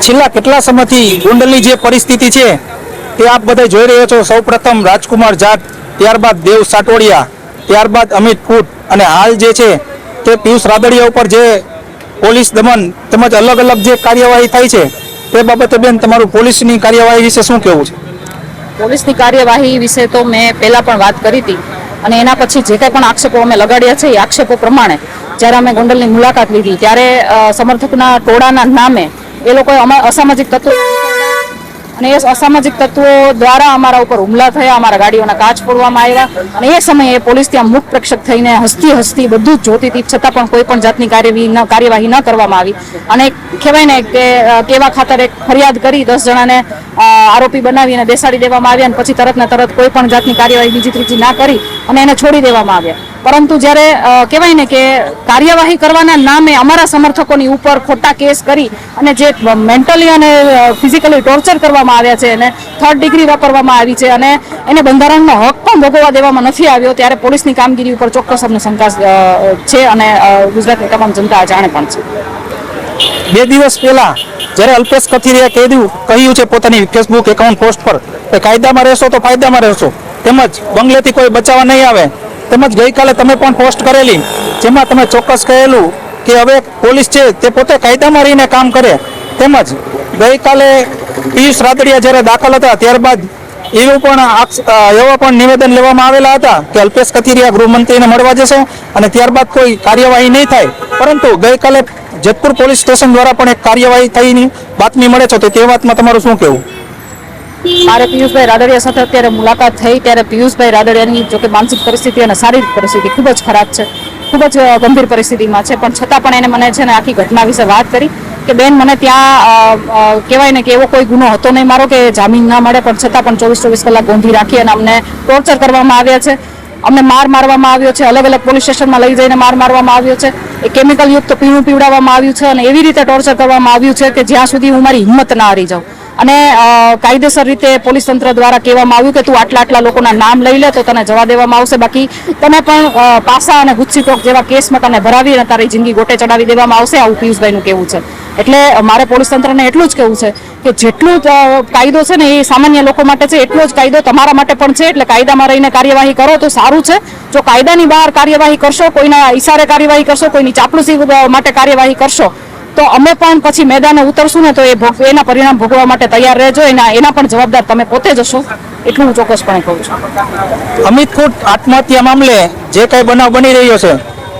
છેલ્લા કેટલા સમયથી ગોંડલની જે પરિસ્થિતિ છે તે આપ બધા જોઈ રહ્યો છો. સૌપ્રથમ રાજકુમાર જાટ ત્યારબાદ દેવ સાટોડિયા, ત્યારબાદ અમિત ફૂટ અને હાલ જે છે તે પિયુષ રાદડિયા ઉપર જે પોલીસ દમન તેમજ અલગ અલગ જે કાર્યવાહી થાય છે તે બાબતે બેન તમારું પોલીસની કાર્યવાહી વિશે શું કહેવું છે? પોલીસની કાર્યવાહી વિશે તો મેં પહેલાં પણ વાત કરી હતી અને એના પછી જે કંઈ પણ આક્ષેપો અમે લગાડ્યા છે એ આક્ષેપો પ્રમાણે જ્યારે અમે ગોંડલની મુલાકાત લીધી ત્યારે સમર્થકના ટોળાના નામે એ લોકોએ અમારા અસામાજિક તત્વો અને એ અસામાજિક તત્વો દ્વારા અમારા ઉપર હુમલા થયા, અમારા ગાડીઓના કાચ ફોડવામાં આવ્યા અને એ સમયે પોલીસ ત્યાં મુખ પ્રેક્ષક થઈને હસતી હસતી બધું જ જોતી હતી, છતાં પણ કોઈ પણ જાતની કાર્યવાહી કાર્યવાહી ન કરવામાં આવી. અને કહેવાય ને કે કેવા ખાતર એક ફરિયાદ કરી દસ જણાને આરોપી આરોપી બનાવીને બેસાડી દેવામાં આવ્યા અને પછી તરત ને તરત કોઈ પણ જાતની કાર્યવાહી બીજી ત્રીજી ના કરી અને એને છોડી દેવામાં આવ્યા. પરંતુ જ્યારે કહેવાય ને કે કાર્યવાહી કરવાના નામે અમારા સમર્થકોની ઉપર ખોટા કેસ કરી અને જે મેન્ટલી અને ફિઝિકલી ટોર્ચર કરવામાં આવ્યા છે અને થર્ડ ડિગ્રી વાપરવામાં આવી છે અને એને બંધારણનો હક પણ ભોગવવા દેવામાં નથી આવ્યો, ત્યારે પોલીસની કામગીરી ઉપર ચોક્કસ અમને શંકા છે અને ગુજરાતની તમામ જનતા જાણે પણ છે. બે દિવસ પહેલા જ્યારે અલ્પેશ કથિરિયા કહેલું કહ્યું છે પોતાની ફેસબુક એકાઉન્ટ પોસ્ટ પર કે કાયદામાં રહેશો તો ફાયદામાં રહેશો. તેમજ બંગલેથી કોઈ બચાવવા નહીં આવે. તેમજ ગઈકાલે તમે પણ પોસ્ટ કરેલી, જેમાં તમે ચોક્કસ કહેલું કે હવે પોલીસ છે તે પોતે કાયદામાં રહીને કામ કરે. તેમજ ગઈકાલે પિયુષ રાદડિયા જ્યારે દાખલ હતા, ત્યારબાદ એવું પણ એવા પણ નિવેદન લેવામાં આવેલા હતા કે અલ્પેશ કથિરિયા ગૃહમંત્રીને મળવા જશે અને ત્યારબાદ કોઈ કાર્યવાહી નહીં થાય. પરંતુ ગઈકાલે જેતપુર પોલીસ સ્ટેશન દ્વારા પણ એક કાર્યવાહી થઈની બાતમી મળે છે, તો તે વાતમાં તમારું શું કહેવું? મારે પિયુષભાઈ રાદડિયા સાથે અત્યારે મુલાકાત થઈ, ત્યારે પિયુષભાઈ રાદડિયાની જો કે માનસિક પરિસ્થિતિ અને શારીરિક પરિસ્થિતિ ખૂબ જ ખરાબ છે, ખૂબ જ ગંભીર પરિસ્થિતિમાં છે. પણ છતાં પણ એને મને છે ને આખી ઘટના વિશે વાત કરી કે, બેન, મને ત્યાં કહેવાય ને કે એવો કોઈ ગુનો હતો નહીં. મારો કે જામીન ના મળે, પણ છતાં પણ ચોવીસ ચોવીસ કલાક ગોંધી રાખી અને અમને ટોર્ચર કરવામાં આવ્યા છે. અમને માર મારવામાં આવ્યો છે, અલગ અલગ પોલીસ સ્ટેશનમાં લઈ જઈને માર મારવામાં આવ્યો છે, એ કેમિકલ યુક્ત પીણું પીવડાવવામાં આવ્યું છે અને એવી રીતે ટોર્ચર કરવામાં આવ્યું છે કે જ્યાં સુધી હું મારી હિંમત ના હારી જાઉં. અને કાયદેસર રીતે પોલીસ તંત્ર દ્વારા કહેવામાં આવ્યું કે તું આટલા આટલા લોકોના નામ લઈ લે તો તને જવા દેવામાં આવશે. બાકી તને પણ પાસા અને ગુચ્છી ટોક જેવા કેસમાં તને ભરાવી અને તારી જિંદગી ગોટે ચડાવી દેવામાં આવશે, આવું પિયુષભાઈનું કેવું છે. એટલે મારે પોલીસ તંત્રને એટલું જ કહેવું છે કે જેટલું કાયદો છે ને એ સામાન્ય લોકો માટે છે, એટલો જ કાયદો તમારા માટે પણ છે, એટલે કાયદામાં રહીને કાર્યવાહી કરો તો સારું છે. જો કાયદાની બહાર કાર્યવાહી કરશો, કોઈના ઈશારે કાર્યવાહી કરશો, કોઈની ચાપલુસી માટે કાર્યવાહી કરશો, તો અમે પણ પછી મેદાને ઉતરશું ને તો એ એના પરિણામ ભોગવવા માટે તૈયાર રહેજો, એના એના પણ જવાબદાર તમે પોતે જ હશો, એટલું હું ચોક્કસપણે કહું છું. અમિત કુટ આત્મહત્યા મામલે જે કાંઈ બનાવ બની રહ્યો છે,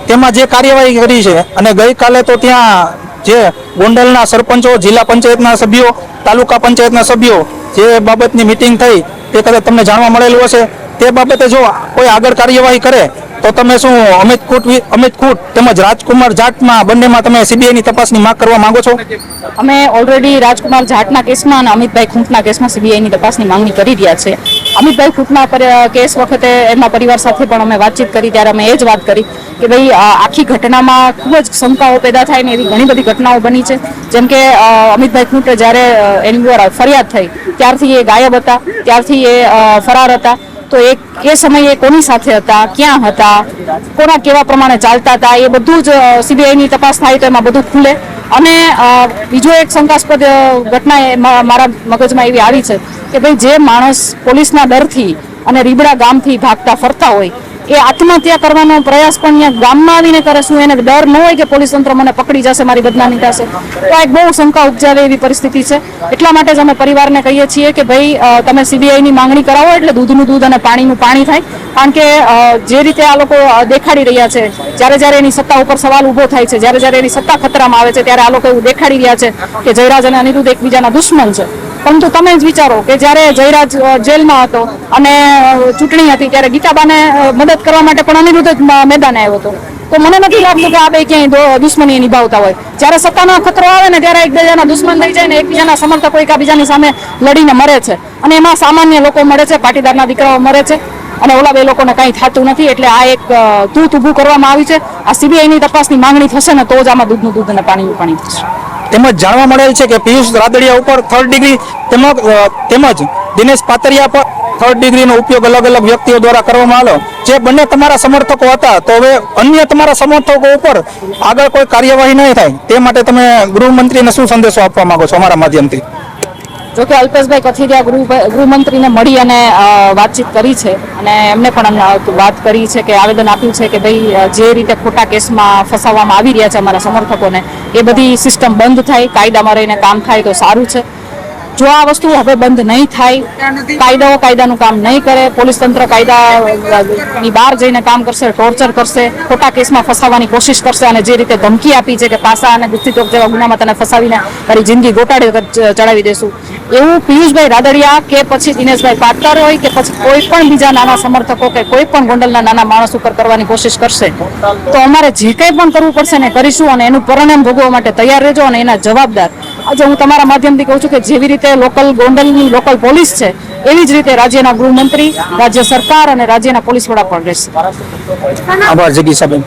તેમાં જે કાર્યવાહી કરી છે, અને ગઈકાલે તો ત્યાં જે ગોંડલના સરપંચો, જિલ્લા પંચાયતના સભ્યો, તાલુકા પંચાયતના સભ્યો જે બાબતની મિટિંગ થઈ, તે કદાચ તમને જાણવા મળેલું હશે. તે બાબતે જો કોઈ આગળ કાર્યવાહી કરે, તો તમે શું અમિત કુટ અમિત કુટ તેમજ રાજકુમાર જાટમાં બંનેમાં તમે સીબીઆઈની તપાસની માંગ કરવા માંગો છો? અમે ઓલરેડી રાજકુમાર જાટના કેસમાં અને અમિતભાઈ ખૂંટના કેસમાં સીબીઆઈની તપાસની માંગણી કરી રહ્યા છે. અમિતભાઈ ખૂંટના કેસ વખતે એમના પરિવાર સાથે પણ અમે વાતચીત કરી, ત્યારે અમે એ જ વાત કરી. કે ભાઈ આખી ઘટનામાં ખૂબ જ શંકાઓ પેદા થાય ને એવી ઘણી બધી ઘટનાઓ બની છે. જેમ કે અમિતભાઈ ખૂંટે જ્યારે એની દ્વારા ફરિયાદ થઈ, ત્યારથી એ ગાયબ હતા, ત્યારથી એ ફરાર હતા. તો એ એ સમયે કોની સાથે હતા, ક્યાં હતા, કોના કેવા પ્રમાણે ચાલતા હતા, એ બધું જ સીબીઆઈની તપાસ થાય તો એમાં બધું ખુલે. અને બીજો એક શંકાસ્પદ ઘટના મારા મગજમાં એવી આવી છે કે ભાઈ, જે માણસ પોલીસના ડરથી અને રીબડા ગામથી ભાગતા ફરતા હોય એ આત્મહત્યા કરવાનો પ્રયાસ પણ અહીંયા ગામમાં આવીને કરે શું એને ડર ન હોય કે પોલીસ તંત્ર મને પકડી જશે, મારી બદનામી થશે. તો આ એક બહુ શંકા ઉપજાવે એવી પરિસ્થિતિ છે. એટલા માટે જ અમે પરિવારને કહીએ છીએ કે ભાઈ તમે સીબીઆઈની માંગણી કરાવો એટલે દૂધનું દૂધ અને પાણીનું પાણી થાય. કારણ કે જે રીતે આ લોકો દેખાડી રહ્યા છે, જ્યારે જ્યારે એની સત્તા ઉપર સવાલ ઊભો થાય છે, જ્યારે જ્યારે એની સત્તા ખતરામાં આવે છે, ત્યારે આ લોકો એવું દેખાડી રહ્યા છે કે જયરાજ અને અનિરુદ્ધ એકબીજાના દુશ્મન છે. પરંતુ તમે જ વિચારો કે જ્યારે જયરાજ જેલમાં હતો અને ચૂંટણી હતી ત્યારે ગીતાબાને મદદ કરવા માટે પણ અનિરુદ્ધ જ મેદાને આવ્યો હતો. તો મને નથી લાગતું કે આ બે ક્યાંય દુશ્મની નિભાવતા હોય. જ્યારે સત્તાનો ખતરો આવે ને ત્યારે એકબીજાના દુશ્મન થઈ જાય ને એકબીજાના સમર્થકો એકબીજાની સામે લડીને મરે છે. અને એમાં સામાન્ય લોકો મળે છે, પાટીદારના દીકરાઓ મરે છે. અને ઓલા બે લોકોને કંઈ થતું નથી, એટલે આ એક તૂત ઊભું કરવામાં આવી છે. આ સીબીઆઈની તપાસની માંગણી થશે ને તો જ આમાં દૂધનું દૂધ અને પાણીનું પાણી થશે તેમજ જાણવા મળેલ છે કે પિયુષ રાદડિયા ઉપર થર્ડ ડિગ્રી તેમજ તેમજ દિનેશ પાતરિયા પર થર્ડ ડિગ્રીનો ઉપયોગ અલગ અલગ વ્યક્તિઓ દ્વારા કરવામાં આવ્યો જે બંને તમારા સમર્થકો હતા, તો હવે અન્ય તમારા સમર્થકો ઉપર આગળ કોઈ કાર્યવાહી નહીં થાય. તે માટે તમે ગૃહમંત્રીને શું સંદેશો આપવા માંગો છો અમારા માધ્યમથી? જોકે અલ્પેશભાઈ કથિરિયા ગૃહ ગૃહમંત્રીને મળી અને વાતચીત કરી છે અને એમને પણ વાત કરી છે કે આવેદન આપ્યું છે કે ભાઈ જે રીતે ખોટા કેસમાં ફસાવવામાં આવી રહ્યા છે અમારા સમર્થકોને, એ બધી સિસ્ટમ બંધ થાય, કાયદામાં રહીને કામ થાય તો સારું છે. જો આ વસ્તુ હવે બંધ નહીં થાય, કાયદાઓ કાયદાનું કામ નહીં કરે, પોલીસ તંત્ર કાયદાની બહાર જઈને કામ કરશે ટોર્ચર કરશે, ખોટા કેસમાં ફસાવવાની કોશિશ કરશે અને જે રીતે ધમકી આપી છે કે પાસા અને ગુસ્તીતોક જેવા ગુનામાં તને ફસાવીને તારી જિંદગી ગોટાળે ચડાવી દેશું. એવું પિયુષભાઈ રાદડિયા કે પછી દિનેશભાઈ પાટકર હોય કે પછી કોઈ પણ બીજા નાના સમર્થકો કે કોઈ પણ ગોંડલના નાના માણસ ઉપર કરવાની કોશિશ કરશે, તો અમારે જે કંઈ પણ કરવું પડશે ને કરીશું અને એનું પરિણામ ભોગવવા માટે તૈયાર રહેજો અને એના જવાબદાર આજે હું તમારા માધ્યમથી કહું છું કે જેવી રીતે લોકલ ગોંડલની લોકલ પોલીસ છે, એવી જ રીતે રાજ્યના ગૃહમંત્રી, રાજ્ય સરકાર અને રાજ્યના પોલીસ વડા પણ રહેશે આભાર જગીશાબેન